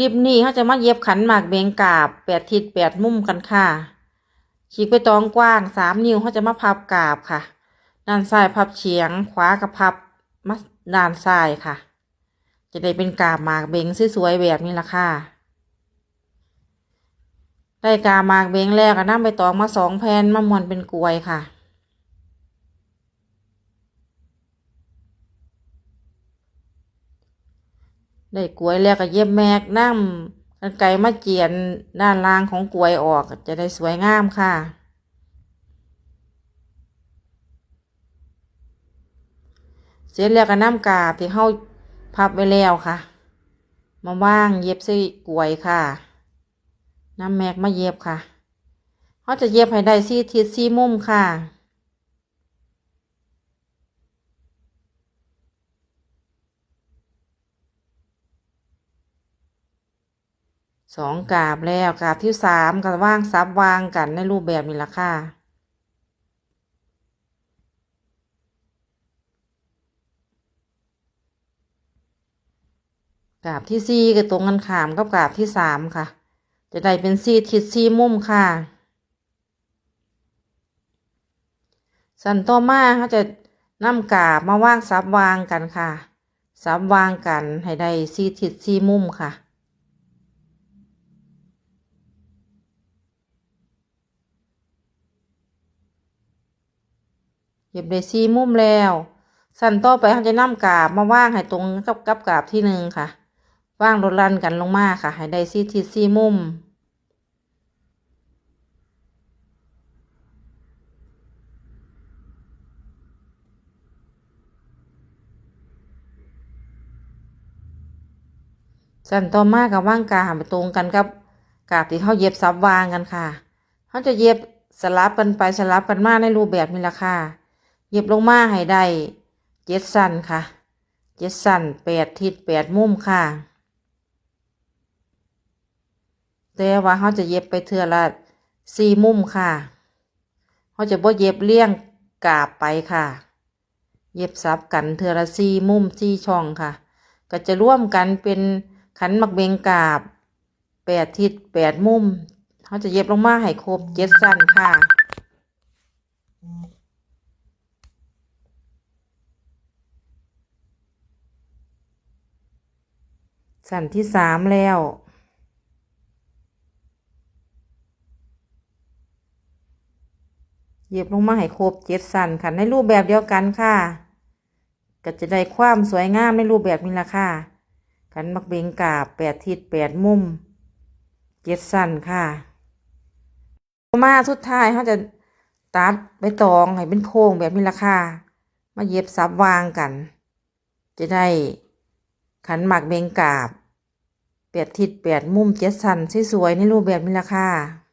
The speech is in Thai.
คลิปนี้เขาจะมาเย็บขันหมากเบงกาบแปดทิศแปดมุมกันค่ะฉีกไปตองกว้างสามนิ้วเขาจะมาพับกาบค่ะ ด้านซ้ายพับเฉียง ขวากับพับมาด้านซ้ายค่ะ จะได้เป็นกาบหมากเบงสวยๆแบบนี้ละค่ะ ได้กาบหมากเบงแล้วก็นำไปตองมาสองแผ่นมาม้วนเป็นกลวยค่ะ ได้กล้วยแล้วก็เย็บแมกน้ำกันไกมาเจียนด้านล่างของกล้วยออกจะได้สวยงามค่ะ เสร็จแล้วก็น้ำกาบที่เข้าพับไว้แล้วค่ะ มาว่างเย็บใส่กล้วยค่ะน้ำแมกมาเย็บค่ะเขาจะเย็บให้ได้สี่ทิศสี่มุมค่ะ สองกาบแล้วกาบที่สามก็ว่างซับวางกันในรูปแบบนี้ละค่ะ กาบที่สี่ก็ตรงกันขามกับกาบที่สามค่ะ จะได้เป็นสี่ทิศสี่มุมค่ะ สันต่อมาเขาจะนำกาบมาว่างซับวางกันค่ะซับวางกันให้ได้สี่ทิศสี่มุมค่ะ เย็บได้สี่มุมแล้ว สั่นต่อไปเขาจะนำกาบมาว่างให้ตรงกับกับกาบที่หนึ่งค่ะว่างลดลันกันลงมาค่ะ ให้ได้สี่ทิศสี่มุมสั่นต่อมากับว่างกาบไปตรงกันกับกาบที่เขาเย็บซับวางกันค่ะเขาจะเย็บสลับกันไปสลับกันมาในรูปแบบนี้ละค่ะ เย็บลงมาให้ได้เจ็ดสั้นค่ะเจ็ดสั้นแปดทิศแปดมุมค่ะแต่ว่าเขาจะเย็บไปเทือละสี่มุมค่ะเขาจะบ่เย็บเลี่ยงกาบไปค่ะ เย็บซับกันเทือละสี่มุมสี่ช่องค่ะ ก็จะร่วมกันเป็นขันหมักเบงกาบแปดทิศแปดมุมเขาจะเย็บลงมาให้ครบเจ็ดสั้นค่ะ สั้นที่สามแล้ว เย็บลงมาให้ครบเจ็ดสั้นค่ะ ในรูปแบบเดียวกันค่ะ ก็จะได้ความสวยงามในรูปแบบนี้ละค่ะขันมักเบงกาบแปดทิศแปดมุมเจ็ดสั้นค่ะ มาสุดท้ายเขาจะตัดใบตองให้เป็นโค้งแบบนี้ละค่ะ มาเย็บซับวางกัน จะได้ขันหมักเบงกาบ แปดทิศแปดมุมเจ็ดสันสวยๆในรูปแบบนี้ละค่ะ